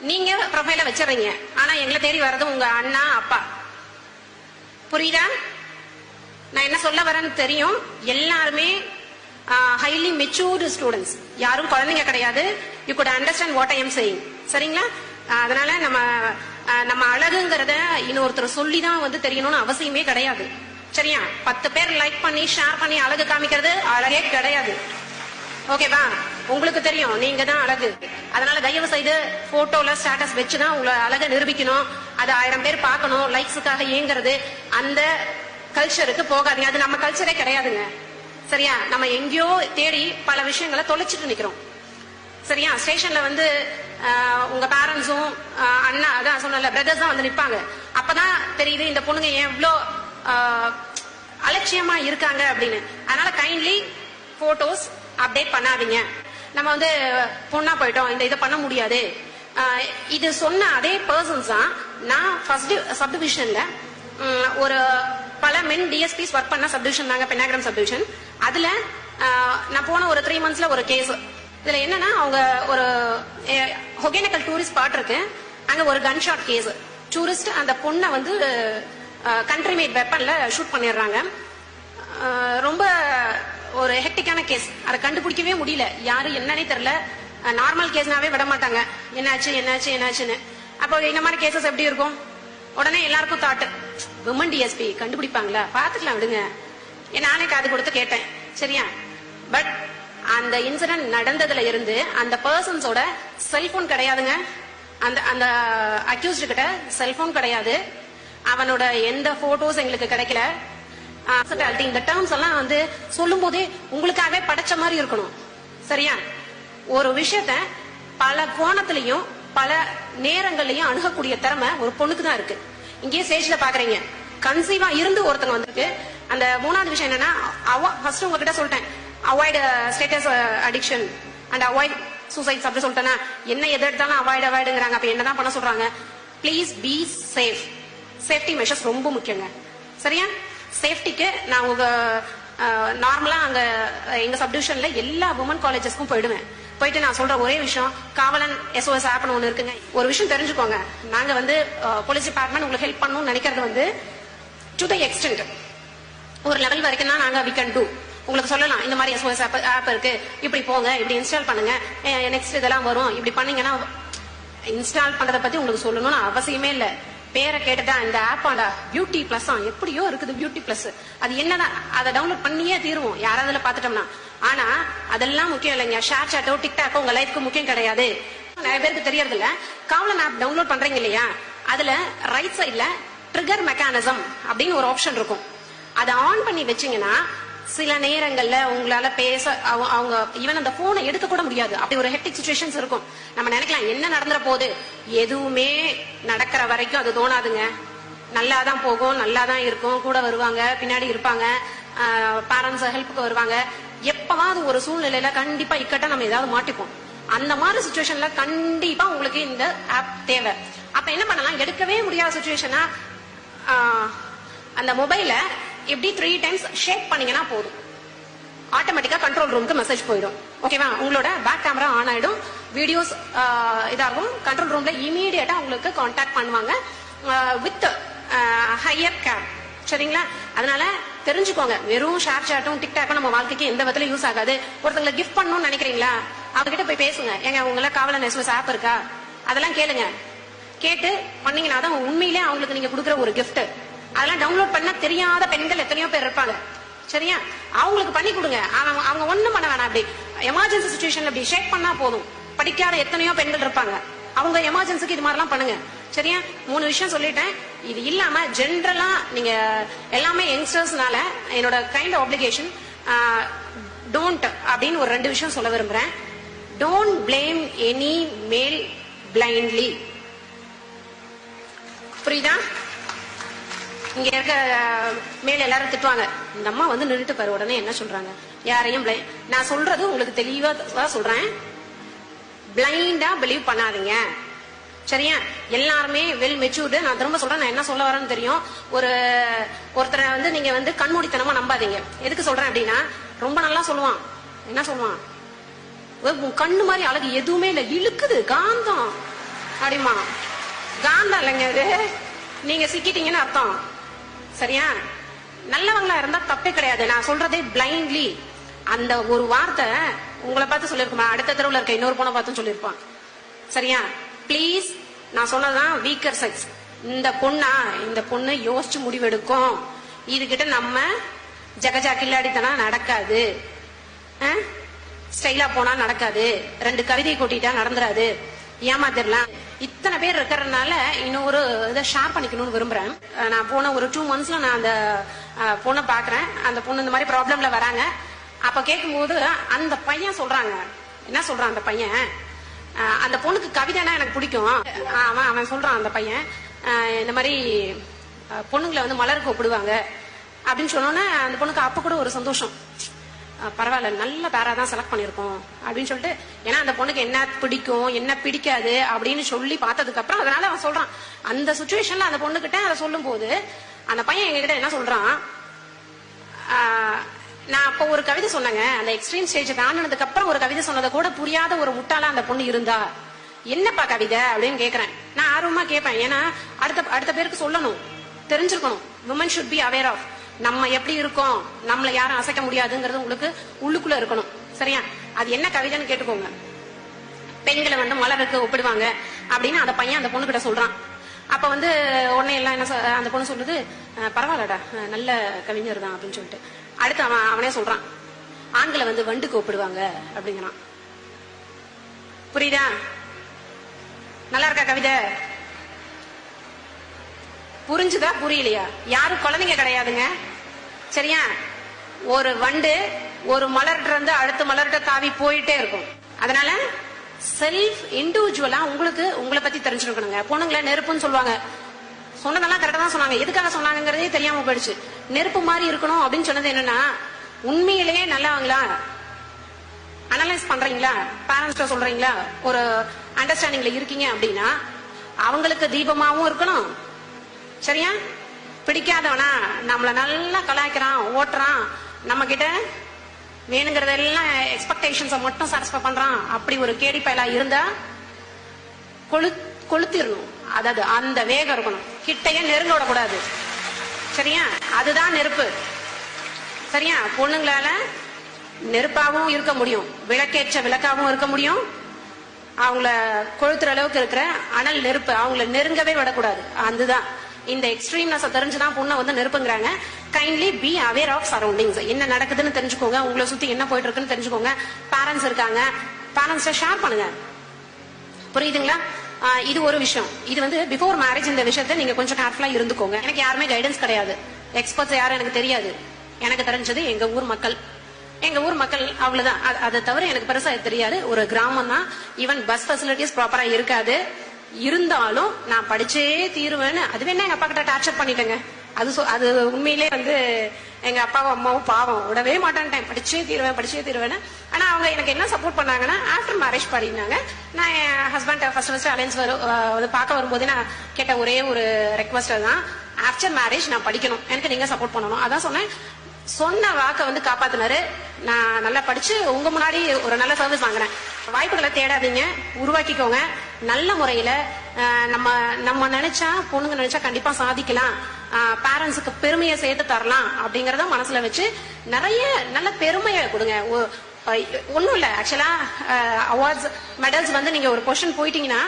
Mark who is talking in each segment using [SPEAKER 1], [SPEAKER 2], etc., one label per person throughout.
[SPEAKER 1] நீங்க ப்ரொஃபைல வச்சிடுறீங்க. ஆனா எங்களை தேடி வர்றது உங்க அண்ணா அப்பா. புரியுதா? நான் என்ன சொல்ல வரேன்னு தெரியும். எல்லாருமே ஹைலி மெச்சூர்டு ஸ்டூடெண்ட்ஸ் யாரும் குழந்தைங்க கிடையாது. You good understand what I am saying சரிங்களா? அதனால நம்ம நம்ம அழகுங்கிறத இன்னொருத்தர் சொல்லி தான் வந்து தெரியணும்னு அவசியமே கிடையாது. சரியா? பத்து பேர் லைக் பண்ணி ஷேர் பண்ணி அழகு காமிக்கிறது அழகே கிடையாது. ஓகேவா உங்களுக்கு தெரியும் நீங்க தான் அழகு. அதனால தயவு செய்து போட்டோல ஸ்டேட்டஸ் வச்சுதான் உங்களை அழகை நிரூபிக்கணும். அது ஆயிரம் பேர் பார்க்கணும் லைக்ஸுக்காக ஏங்குறது அந்த கல்ச்சருக்கு போகாதீங்க. அது நம்ம கல்ச்சரே கிடையாதுங்க. சரியா? நம்ம எங்கேயோ தேடி பல விஷயங்களை தொலைச்சிட்டு நிக்கிறோம். சரியா? ஸ்டேஷன்ல வந்து உங்க பேரண்ட்ஸும் அண்ணா அதான் சொன்னல பிரதர்ஸ் தான் வந்து நிப்பாங்க. அப்பதான் தெரியுது இந்த பொண்ணுங்க ஏன் எவ்வளோ அலட்சியமா இருக்காங்க அப்படின்னு. அதனால கைண்ட்லி போட்டோஸ் அப்டேட் பண்ணாதீங்க. நம்ம வந்து பொண்ணா போயிட்டோம் இந்த இதை பண்ண முடியாது. இது சொன்ன அதே பர்சன்ஸ் தான். நான் ஃபர்ஸ்ட் சப்டிவிஷன்ல ஒரு பல மென் டிஎஸ்பிஸ் ஒர்க் பண்ண சப்டிவிஷன் தாங்க பெண்ணாகிரம் சப்டிவிஷன் அதுல நான் போன ஒரு த்ரீ மந்த்ஸ்ல ஒரு கேஸ் இதுல என்னன்னா அவங்க ஒரு ஹொகேனக்கல் ஒகேனக்கல் டூரிஸ்ட் ஸ்பாட் இருக்கு. அங்க ஒரு கன் ஷாட் கேஸ் டூரிஸ்ட் அந்த பொண்ணை வந்து கண்ட்ரி மேட் வெப்பன்ல ஷூட் பண்ணிடுறாங்க. ரொம்ப ஒரு ஹெக்டிக்கான கேஸ் அதை கண்டுபிடிக்கவே முடியல. யாரும் என்னன்னே தெரியல. நார்மல் கேஸ்னாவே விட மாட்டாங்க. என்னாச்சு என்னாச்சு என்னாச்சுன்னு. அப்போ இந்த மாதிரி கேசஸ் எப்படி இருக்கும்? உடனே எல்லாருக்கும் தாட்டு விமன் டிஎஸ்பி கண்டுபிடிப்பாங்களா? பாத்துக்கலாம் விடுங்க. நானே காது கொடுத்து கேட்டேன். சரியா? பட் அந்த இன்சிடென்ட் நடந்ததுல இருந்து அந்த பர்சன்ஸோட செல்போன் கிடையாதுங்க. அந்த அந்த அக்யூஸ்டு கிட்ட செல்போன் கிடையாது. அவனோட எந்த போட்டோஸ் எங்களுக்கு கிடைக்கல. Hospitality, இந்த டேர்ம்ஸ் எல்லாம் வந்து சொல்லும் போதே உங்களுக்காகவே படைச்ச மாதிரி இருக்கணும். சரியா? ஒரு விஷயத்த பல கோணத்திலையும் பல நேரங்கள்லயும் அணுகக்கூடிய திறமை ஒரு பொண்ணுக்கு தான் இருக்கு. இங்கேயே ஸ்டேஜ்ல பாக்குறீங்க. கன்சீவா இருந்து ஒருத்தங்க வந்திருக்கு. அந்த மூணாவது விஷயம் என்னன்னா ஃபர்ஸ்ட் உங்ககிட்ட சொல்லிட்டேன். Avoid status addiction and avoid suicides அப்படி சொல்லிட்டேன்னா என்ன எது எடுத்தாலும் அவாய்ட் அவாய்டுங்கிறாங்க அப்ப என்னதான் பண்ண சொல்றாங்க? Please be safe safety measures ரொம்ப முக்கியங்க. சரியா? சேஃப்டிக்கு நான் உங்க நார்மலா அங்க எங்க சப்டிவிஷன்ல எல்லா உமன் காலேஜஸ்க்கும் போயிடுவேன். போயிட்டு நான் சொல்ற ஒரே விஷயம் காவலன் எஸ்ஓஎஸ் ஆப்னு ஒண்ணு இருக்குங்க. ஒரு விஷயம் தெரிஞ்சுக்கோங்க. நாங்க வந்து போலீஸ் டிபார்ட்மெண்ட் உங்களுக்கு ஹெல்ப் பண்ணணும்னு நினைக்கிறது வந்து டு த எக்ஸ்டென்ட் ஒரு லெவல் வரைக்கும் தான் நாங்க வி கேன் டூ உங்களுக்கு சொல்லலாம் இந்த மாதிரி எஸ்ஓஎஸ் ஆப் ஆப் இருக்கு. இப்படி போங்க இப்படி இன்ஸ்டால் பண்ணுங்க. நெக்ஸ்ட் இதெல்லாம் வரும். இப்படி பண்ணீங்கன்னா இன்ஸ்டால் பண்றதை பத்தி உங்களுக்கு சொல்லணும்னு அவசியமே இல்லை. பேரை கேட்டுதான் இந்த ஆப்பாடா பியூட்டி பிளஸ் எப்படியோ இருக்குது பியூட்டி பிளஸ் அது என்னதான் அதை டவுன்லோட் பண்ணியே தீருவோம். யாராவது பாத்துட்டோம்னா ஆனா அதெல்லாம் முக்கியம் இல்லைங்க. ஷேர் சாட்டோ டிக்டாக்கோ உங்க லைஃப்க்கு முக்கியம் கிடையாது. நிறைய பேருக்கு தெரியறது இல்ல காவலன் ஆப் டவுன்லோட் பண்றீங்க இல்லையா? அதுல ரைட் சைட்ல ட்ரிகர் மெக்கானிசம் அப்படின்னு ஒரு ஆப்ஷன் இருக்கும். அதை ஆன் பண்ணி வச்சீங்கன்னா சில நேரங்கள்ல உங்களால பேச அவங்க- அவங்க ஈவன் அந்த போனை எடுக்க கூட முடியாது. அப்படி ஒரு ஹெக்டிக் சுச்சுவேஷன்ஸ் இருக்கும். நம்ம நினைக்கலாம் என்ன நடந்துற போகுது எதுவுமே நடக்கிற வரைக்கும் அது தோணாதுங்க. நல்லா தான் போகும் நல்லா தான் இருக்கும். கூட வருவாங்க பின்னாடி இருப்பாங்க. பேரண்ட்ஸ் ஹெல்ப்புக்கு வருவாங்க. எப்பவாவது ஒரு சூழ்நிலையில கண்டிப்பா இக்கட்ட நம்ம ஏதாவது மாட்டிப்போம். அந்த மாதிரி சுச்சுவேஷன்ல கண்டிப்பா உங்களுக்கு இந்த ஆப் தேவை. அப்ப என்ன பண்ணலாம்? எடுக்கவே முடியாத சுச்சுவேஷனா அந்த மொபைல இப்படி த்ரீ டைம்ஸ் ஷேக் பண்ணீங்கன்னா போதும். ஆட்டோமேட்டிக்கா கண்ட்ரோல் ரூமுக்கு மெசேஜ் போயிடும். ஓகேவா உங்களோட பேக் கேமரா ஆன் ஆயிடும். வீடியோஸ் இதாகும். கண்ட்ரோல் ரூம்ல இமீடியட்டா உங்களுக்கு கான்டாக்ட் பண்ணுவாங்க. வித் ஹையர் கேப் சரிங்களா? அதனால தெரிஞ்சுக்கோங்க. வெறும் ஷேர் சாட்டும் டிக்டாக்கும் நம்ம வாழ்க்கைக்கு எந்த விதத்துல யூஸ் ஆகாது. ஒருத்தங்களை கிஃப்ட் பண்ணணும்னு நினைக்கிறீங்களா? அவங்க கிட்ட போய் பேசுங்க. ஏங்க உங்களை காவலன் எஸ்எஸ் ஆப் இருக்கா? அதெல்லாம் கேளுங்க. கேட்டு பண்ணீங்கன்னா தான் உண்மையிலே அவங்களுக்கு நீங்க கொடுக்குற ஒரு கிஃப்ட் அதெல்லாம் டவுன்லோட் பண்ண தெரியாத பெண்கள் எத்தனையோ பேர் இருப்பாங்க. சரியா? அவங்களுக்கு பண்ணி கொடுங்க. அவங்க அவங்க ஒண்ணும் பண்ண வேணாம். அப்படி எமர்ஜென்சி சுச்சுவேஷன்ல அப்படி ஷேக் பண்ணா போதும். படிக்காத எத்தனையோ பெண்கள் இருப்பாங்க. அவங்க எமர்ஜென்சிக்கு இது மாதிரிலாம் பண்ணுங்க. சரியா? மூணு விஷயம் சொல்லிட்டேன். இது இல்லாம ஜென்ரலா நீங்க எல்லாமே யங்ஸ்டர்ஸ்னால என்னோட கைண்ட் ஆப்ளிகேஷன் டோன்ட் அப்படின்னு ஒரு ரெண்டு விஷயம் சொல்ல விரும்புறேன். Don't blame any male blindly புரியுதா? இங்க இருக்க மேல எல்லாரும் திட்டுவாங்க. இந்த அம்மா வந்து நின்றுட்டு பாரு உடனே என்ன சொல்றாங்க? யாரையும் பிளை நான் சொல்றது உங்களுக்கு தெளிவா சொல்றேன். பிளைண்டா பிலீவ் பண்ணாதீங்க. சரியா? எல்லாருமே வெல் மெச்சூர்டு நான் திரும்ப சொல்றேன் நான் என்ன சொல்ல வரேன்னு தெரியும். ஒரு ஒருத்தரை வந்து நீங்க வந்து கண்மூடித்தனமா நம்பாதீங்க. எதுக்கு சொல்றேன் அப்படின்னா ரொம்ப நல்லா சொல்லுவான். என்ன சொல்லுவான்? கண்ணு மாதிரி அழகு எதுவுமே இல்ல. இழுக்குது. காந்தம். அப்படிமா காந்தம் இல்லைங்க அது நீங்க சிக்கிட்டீங்கன்னு அர்த்தம். சரியா? நல்லவங்களா இருந்தா தப்பே கிடையாது. நான் சொல்றதே பிளைண்ட்லி அந்த ஒரு வார்த்தை உங்களை பார்த்து சொல்லிருக்குமா அடுத்த தெருவில் இருக்க இன்னொரு பொண்ணை பார்த்து சொல்லியிருப்பான். சரியா? ப்ளீஸ் நான் சொன்னதுதான் வீக்கர் செக்ஸ் இந்த பொண்ணா இந்த பொண்ணு யோசிச்சு முடிவெடுக்கும். இதுகிட்ட நம்ம ஜகஜா கில்லாடித்தனா நடக்காது ஸ்டைலா போனா நடக்காது. ரெண்டு கவிதை கொட்டிட்டா நடந்துராது. ஏமாத்திரலாம். இத்தனை பேர் இருக்கிறதுனால இன்னொரு இதை ஷேர் பண்ணிக்கணும்னு விரும்புறேன். நான் போன ஒரு டூ மந்த்ஸ்ல நான் அந்த பொண்ணை பாக்குறேன் அந்த பொண்ணு இந்த மாதிரி ப்ராப்ளம்ல வராங்க. அப்ப கேட்கும்போது அந்த பையன் சொல்றாங்க. என்ன சொல்றான் அந்த பையன்? அந்த பொண்ணுக்கு கவிதைனா எனக்கு பிடிக்கும். அவன் அவன் சொல்றான் அந்த பையன். இந்த மாதிரி பொண்ணுங்களை வந்து மலர் கூப்பிடுவாங்க. அப்படின்னு சொன்னோன்னே அந்த பொண்ணுக்கு அப்ப கூட ஒரு சந்தோஷம். பரவாயில்ல நல்ல பேரா தான் செலக்ட் பண்ணிருக்கோம் அப்படின்னு சொல்லிட்டு ஏன்னா அந்த பொண்ணுக்கு என்ன பிடிக்கும் என்ன பிடிக்காது? அப்படின்னு சொல்லி பார்த்ததுக்கு அப்புறம் அதனால அவன் சொல்றான். அந்த சுச்சுவேஷன்ல அந்த பொண்ணுகிட்ட அதை சொல்லும் போது அந்த பையன் எங்ககிட்ட என்ன சொல்றான்? நான் அப்போ ஒரு கவிதை சொன்னேங்க. அந்த எக்ஸ்ட்ரீம் ஸ்டேஜ் தாண்டினதுக்கு அப்புறம் ஒரு கவிதை சொன்னதை கூட புரியாத ஒரு முட்டாளா அந்த பொண்ணு இருந்தா என்னப்பா கவிதை? அப்படின்னு கேக்குறேன். நான் ஆர்வமா கேட்பேன் ஏன்னா அடுத்த அடுத்த பேருக்கு சொல்லணும். தெரிஞ்சிருக்கணும். Woman should be aware of நம்ம எப்படி இருக்கோம்? நம்மள யாரும் அசைக்க முடியாதுங்கிறது உங்களுக்கு உள்ளுக்குள்ள இருக்கணும். சரியா? அது என்ன கவிதைன்னு கேட்டுக்கோங்க. பெண்களை வந்து மலருக்கு ஒப்பிடுவாங்க அப்படின்னு அந்த பையன் அந்த பொண்ணு கிட்ட சொல்றான். அப்ப வந்து உடனே எல்லாம் என்ன அந்த பொண்ணு சொல்லுது பரவாயில்லடா நல்ல கவிஞர் தான் அப்படின்னு சொல்லிட்டு. அடுத்து அவன் அவனே சொல்றான் ஆண்களை வந்து வண்டுக்கு ஒப்பிடுவாங்க அப்படிங்கிறான். புரியுதா? நல்லா இருக்கா கவிதை? புரிஞ்சுதா புரியலையா? யாரும் குழந்தைங்க கிடையாதுங்க. சரியா? ஒரு வண்டு ஒரு மலர்கிட்ட இருந்து அடுத்த மலர்கிட்ட தாவி போயிட்டே இருக்கும். அதனால செல்ஃப் இண்டிவிஜுவலா உங்களுக்கு உங்களை பத்தி தெரிஞ்சிருக்கணுங்க. பொண்ணுங்களை நெருப்புன்னு சொல்லுவாங்க. சொன்னதெல்லாம் கரெக்டா தான் சொன்னாங்க. எதுக்காக சொன்னாங்கங்கிறதே தெரியாம போயிடுச்சு. நெருப்பு மாதிரி இருக்கணும் அப்படின்னு சொன்னது என்னன்னா உண்மையிலேயே நல்லவங்களா? அனலைஸ் பண்றீங்களா? பேரண்ட்ஸ் சொல்றீங்களா? ஒரு அண்டர்ஸ்டாண்டிங்ல இருக்கீங்க அப்படின்னா அவங்களுக்கு தீபமாவும் இருக்கணும். சரியா? பிடிக்காதவனா நம்மள நல்லா கலாய்க்கிறான் ஓட்டுறான். நம்ம கிட்ட வேணுங்கிறதெல்லாம் எக்ஸ்பெக்டேஷன்ஸை மட்டும் சாட்டிஸ்ஃபை பண்றான். அப்படி ஒரு கேடி பயலா இருந்தா கொழு கொளுத்திடணும். அதாவது அந்த வேகம் இருக்கணும். கிட்டையே நெருங்க விடக்கூடாது. சரியா? அதுதான் நெருப்பு. சரியா? பொண்ணுங்களால நெருப்பாகவும் இருக்க முடியும். விளக்கேற்ற விளக்காகவும் இருக்க முடியும். அவங்கள கொளுத்துற அளவுக்கு இருக்கிற அனல் நெருப்பு. அவங்கள நெருங்கவே விடக்கூடாது. அதுதான். இந்த எக்ஸ்ட்ரீம்னஸ் தெரிஞ்சுதான் பொண்ணை வந்து நெருப்புங்கிறாங்க. Kindly be aware of surroundings என்ன நடக்குதுன்னு தெரிஞ்சுக்கோங்க. உங்களை சுத்தி என்ன போயிட்டு இருக்குன்னு தெரிஞ்சுக்கோங்க. பேரண்ட்ஸ் இருக்காங்க. பேரண்ட்ஸை ஷேர் பண்ணுங்க. புரியுதுங்களா? இது ஒரு விஷயம். இது வந்து பிஃபோர் மேரேஜ் இந்த விஷயத்த நீங்க கொஞ்சம் கேர்ஃபுல்லா இருந்துக்கோங்க. எனக்கு யாருமே கைடன்ஸ் கிடையாது. எக்ஸ்பர்ட்ஸ் யாரும் எனக்கு தெரியாது. எனக்கு தெரிஞ்சது எங்க ஊர் மக்கள். எங்க ஊர் மக்கள் அவ்வளவுதான். அதை தவிர எனக்கு பெருசா இது தெரியாது. ஒரு கிராமம் தான் ஈவன் பஸ் ஃபெசிலிட்டிஸ் ப்ராப்பரா இருக்காது. இருந்தாலும் நான் படிச்சே தீருவேன்னு அதுவே என்ன எங்க அப்பா கிட்ட டார்ச்சர் பண்ணிட்டேங்க. அது சொ- அது உண்மையிலே வந்து எங்க அப்பாவும் அம்மாவும் பாவம். விடவே மாட்டேன்ட்டேன். படிச்சே தீருவேன் படிச்சே தீருவேன்னு. ஆனா அவங்க எனக்கு என்ன சப்போர்ட் பண்ணாங்கன்னா ஆஃப்டர் மேரேஜ் பாடினாங்க. நான் என் ஹஸ்பண்ட் ஃபர்ஸ்ட் ஃபர்ஸ்ட் அலைன்ஸ் வரும் வந்து பார்க்க வரும்போது நான் கேட்ட ஒரே ஒரு ரெக்வஸ்ட் தான் ஆஃப்டர் மேரேஜ் நான் படிக்கணும். எனக்கு நீங்க சப்போர்ட் பண்ணணும். அதான் சொன்னேன். சொன்ன வாக்க வந்து காப்பாத்தினாரு. நான் நல்லா படிச்சு உங்க முன்னாடி ஒரு நல்ல சர்வீஸ் வாங்குறேன். வாய்ப்புகளை தேடாதீங்க. உருவாக்கிக்கோங்க. நல்ல முறையில நம்ம நம்ம நினைச்சா பொண்ணுங்க நினைச்சா கண்டிப்பா சாதிக்கலாம். பேரண்ட்ஸுக்கு பெருமையை சேர்த்து தரலாம் அப்படிங்கறத மனசுல வச்சு நிறைய நல்ல பெருமையை கொடுங்க. ஒ- அஹ், இல்ல. ஆக்சுவலா அவார்ட்ஸ் மெடல்ஸ் வந்து நீங்க ஒரு கொஸ்டின் போயிட்டீங்கன்னா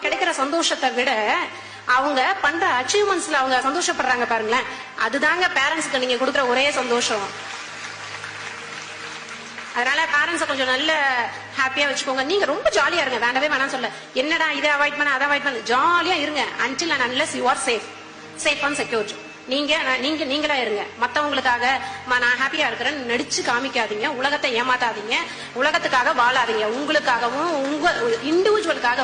[SPEAKER 1] கிடைக்கிற சந்தோஷத்தை விட அவங்க பண்ற அச்சீவ்மெண்ட்ஸ்ல அவங்க சந்தோஷப்படுறாங்க பாருங்களேன். அதுதாங்க பேரண்ட்ஸ்க்கு நீங்க கொடுக்குற ஒரே சந்தோஷம். அதனால பேரண்ட்ஸை கொஞ்சம் நல்ல ஹாப்பியா வச்சுக்கோங்க. நீங்க ரொம்ப ஜாலியா இருங்க. வேண்டவே வேணாம் சொல்ல. என்னடா இதை அவாய்ட் பண்ண அதை அவாய்ட் பண்ண. ஜாலியா இருங்க. Until and unless you are safe safe and secure நீங்க நீங்க நீங்களா இருங்க. மத்தவங்களுக்காக நான் ஹாப்பியா இருக்கிறேன்னு நடிச்சு காமிக்காதீங்க. உலகத்தை ஏமாத்தாதீங்க. உலகத்துக்காக வாழாதீங்க. உங்களுக்காகவும் உங்க இண்டிவிஜுவலுக்காக